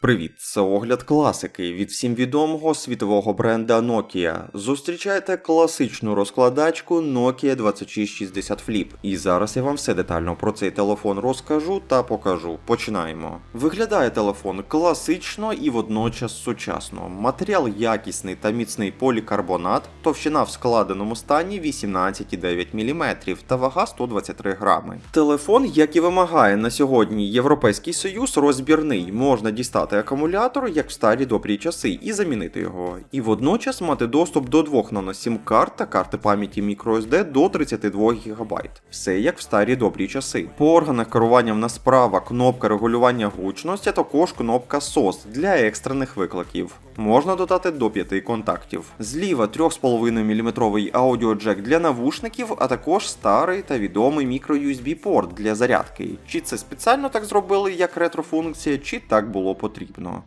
Привіт, це огляд класики від всім відомого світового бренда Nokia. Зустрічайте класичну розкладачку Nokia 2660 Flip. І зараз я вам все детально про цей телефон розкажу та покажу. Починаємо. Виглядає телефон класично і водночас сучасно. Матеріал якісний та міцний полікарбонат, товщина в складеному стані 18,9 мм та вага 123 грами. Телефон, як і вимагає на сьогодні Європейський Союз, розбірний. Можна дістати акумулятор, як в старі добрі часи, і замінити його. І водночас мати доступ до двох наносім карт та карти пам'яті microSD до 32 ГБ. Все як в старі добрі часи. По органах керування в нас справа кнопка регулювання гучності, а також кнопка SOS для екстрених викликів. Можна додати до 5 контактів. Зліва 3,5 мм аудіоджек для навушників, а також старий та відомий мікро-USB порт для зарядки. Чи це спеціально так зробили як ретрофункція, чи так було потрібно.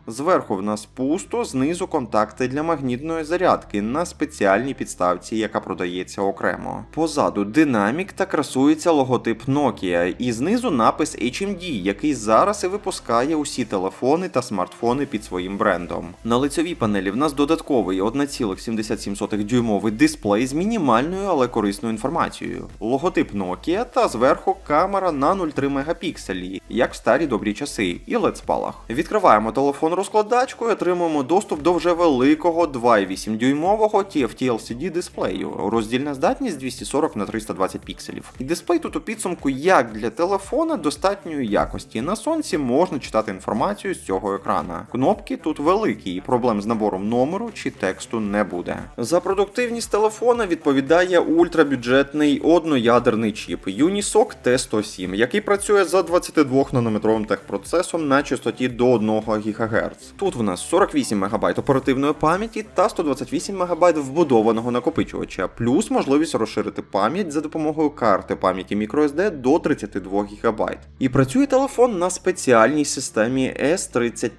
Зверху в нас пусто, знизу контакти для магнітної зарядки на спеціальній підставці, яка продається окремо. Позаду динамік та красується логотип Nokia, і знизу напис HMD, який зараз і випускає усі телефони та смартфони під своїм брендом. На лицевій панелі в нас додатковий 1,77 дюймовий дисплей з мінімальною, але корисною інформацією. Логотип Nokia та зверху камера на 0,3 мегапікселі, як в старі добрі часи, і LED спалах. Відкриваємо телефон розкладачку і отримуємо доступ до вже великого 2,8 дюймового TFT LCD дисплею. Роздільна здатність 240 на 320 пікселів. І дисплей тут у підсумку як для телефона достатньої якості. На сонці можна читати інформацію з цього екрана. Кнопки тут великі, і проблем з набором номеру чи тексту не буде. За продуктивність телефона відповідає ультрабюджетний одноядерний чіп Unisoc T107, який працює за 22 нанометровим техпроцесом на частоті до 1 ГГц. Тут в нас 48 МБ оперативної пам'яті та 128 МБ вбудованого накопичувача, плюс можливість розширити пам'ять за допомогою карти пам'яті microSD до 32 ГБ. І працює телефон на спеціальній системі S30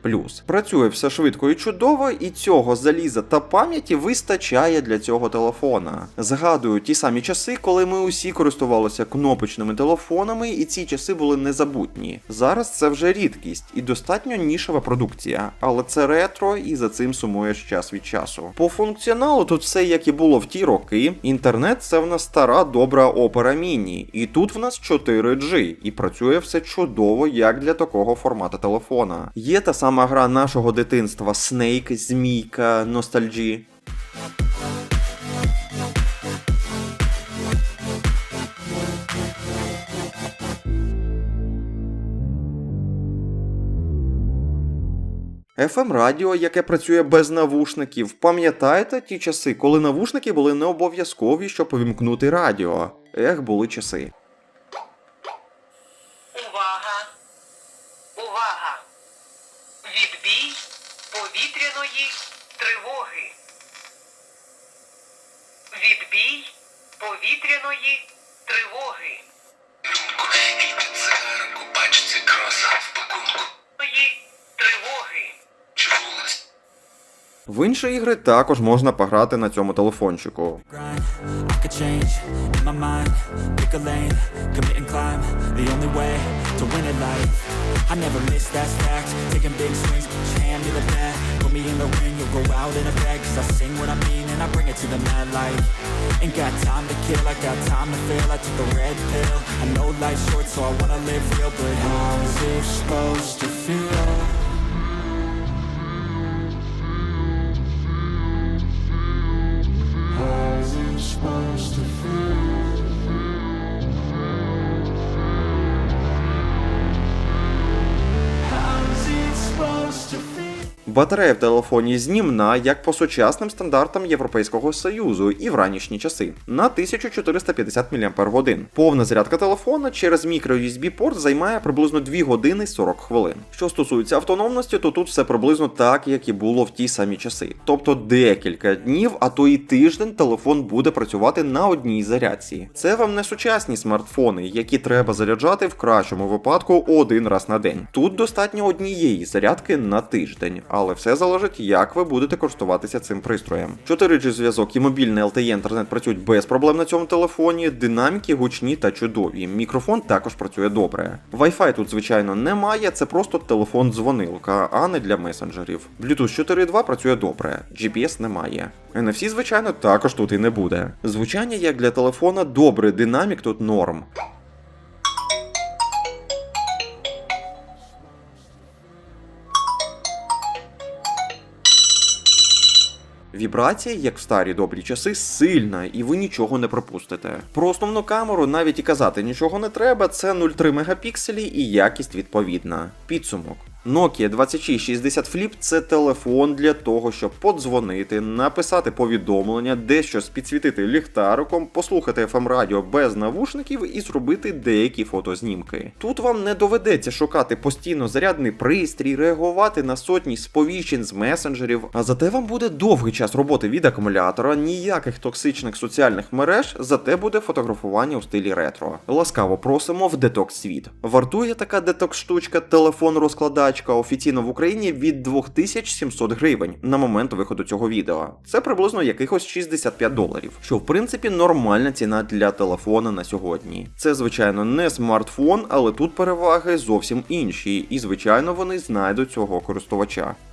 Працює все швидко і чудово, і цього заліза та пам'яті вистачає для цього телефона. Згадую ті самі часи, коли ми усі користувалися кнопочними телефонами, і ці часи були незабутні. Зараз це вже рідкість і достатньо нішева продукція, але це ретро і за цим сумуєш час від часу. По функціоналу тут все як і було в ті роки. Інтернет це в нас стара добра опера міні, і тут в нас 4G, і працює все чудово, як для такого формату телефона. Є та сама гра нашого дитинства Snake, Змійка, Nostalgie. Fm радіо, яке працює без навушників. Пам'ятаєте ті часи, коли навушники були не обов'язкові, щоб увімкнути радіо? Ех, були часи. Увага! Увага! Відбій повітряної тривоги. Відбій повітряної тривоги. Цигарку, пачці кроса в пакунку. Ої тривоги. Чи вулиць? В інші ігри також можна пограти на цьому телефончику. Батарея в телефоні знімна, як по сучасним стандартам Європейського Союзу і в ранішні часи на 1450 мАч. Повна зарядка телефона через microUSB порт займає приблизно 2 години 40 хвилин. Що стосується автономності, то тут все приблизно так, як і було в ті самі часи. Тобто декілька днів, а то і тиждень телефон буде працювати на одній зарядці. Це вам не сучасні смартфони, які треба заряджати в кращому випадку один раз на день. Тут достатньо однієї зарядки на тиждень, але все залежить, як ви будете користуватися цим пристроєм. 4G зв'язок і мобільний LTE інтернет працюють без проблем на цьому телефоні. Динаміки гучні та чудові. Мікрофон також працює добре. Wi-Fi тут, звичайно, немає, це просто телефон-дзвонилка, а не для месенджерів. Bluetooth 4.2 працює добре, GPS немає. NFC, звичайно, також тут і не буде. Звучання як для телефона добре, динамік тут норм. Вібрація, як в старі добрі часи, сильна, і ви нічого не пропустите. Про основну камеру навіть і казати нічого не треба, це 0,3 мегапікселі і якість відповідна. Підсумок. Nokia 2660 Flip це телефон для того, щоб подзвонити, написати повідомлення, дещо підсвітити ліхтариком, послухати FM радіо без навушників і зробити деякі фотознімки. Тут вам не доведеться шукати постійно зарядний пристрій, реагувати на сотні сповіщень з месенджерів, а зате вам буде довгий час роботи від акумулятора, ніяких токсичних соціальних мереж, зате буде фотографування у стилі ретро. Ласкаво просимо в детокс світ. Вартує така детокс штучка, телефон розкладачка офіційно в Україні від 2700 гривень на момент виходу цього відео. Це приблизно якихось 65 доларів, що в принципі нормальна ціна для телефона на сьогодні. Це звичайно не смартфон, але тут переваги зовсім інші, і звичайно вони знайдуть цього користувача.